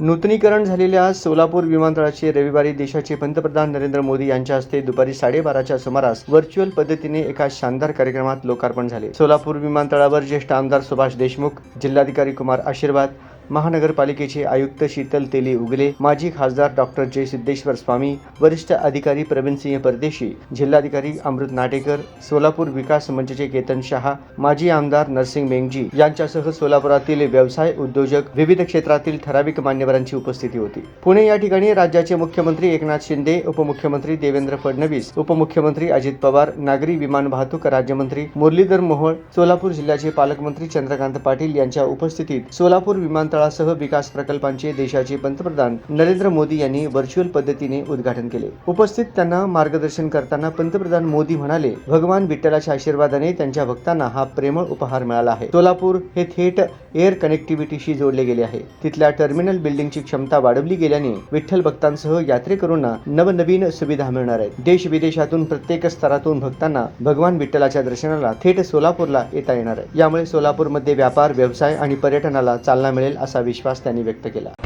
नूतनीकरण झालेल्या सोलापूर विमानतळाचे रविवारी देशाचे पंतप्रधान नरेंद्र मोदी यांच्या हस्ते दुपारी साडेबाराच्या सुमारास व्हर्च्युअल पद्धतीने एका शानदार कार्यक्रमात लोकार्पण झाले. सोलापूर विमानतळावर ज्येष्ठ आमदार सुभाष देशमुख जिल्हाधिकारी कुमार आशीर्वाद महानगरपालिकेचे आयुक्त शीतल तेली उगले माजी खासदार डॉक्टर जय सिद्धेश्वर स्वामी वरिष्ठ अधिकारी प्रवीणसिंह परदेशी जिल्हाधिकारी अमृत नाटेकर सोलापूर विकास मंचचे केतन शहा माजी आमदार नरसिंग मेंगजी यांच्यासह सोलापुरातील व्यवसाय उद्योजक विविध क्षेत्रातील ठराविक मान्यवरांची उपस्थिती होती. पुणे या ठिकाणी राज्याचे मुख्यमंत्री एकनाथ शिंदे उपमुख्यमंत्री देवेंद्र फडणवीस उपमुख्यमंत्री अजित पवार नागरी विमान वाहतूक राज्यमंत्री मुरलीधर मोहोळ सोलापूर जिल्ह्याचे पालकमंत्री चंद्रकांत पाटील यांच्या उपस्थितीत सोलापूर विमानतळ विमानतळासह विकास प्रकल्पांचे देशाचे पंतप्रधान नरेंद्र मोदी यांनी व्हर्च्युअल पद्धतीने उद्घाटन केले. उपस्थित त्यांना मार्गदर्शन करताना पंतप्रधान मोदी म्हणाले भगवान विठ्ठलाच्या आशीर्वादाने त्यांच्या भक्तांना हा प्रेमळ उपहार मिळाला आहे. सोलापूर हे थेट एअर कनेक्टिव्हिटीशी जोडले गेले आहे. तिथल्या टर्मिनल बिल्डिंगची क्षमता वाढवली गेल्याने विठ्ठल भक्तांसह यात्रेकरूंना नवनवीन सुविधा मिळणार आहेत. देश विदेशातून प्रत्येक स्तरातून भक्तांना भगवान विठ्ठलाच्या दर्शनाला थेट सोलापूरला येता येणार आहे. यामुळे सोलापूरमध्ये व्यापार व्यवसाय आणि पर्यटनाला चालना मिळेल असा विश्वास त्यांनी व्यक्त केला.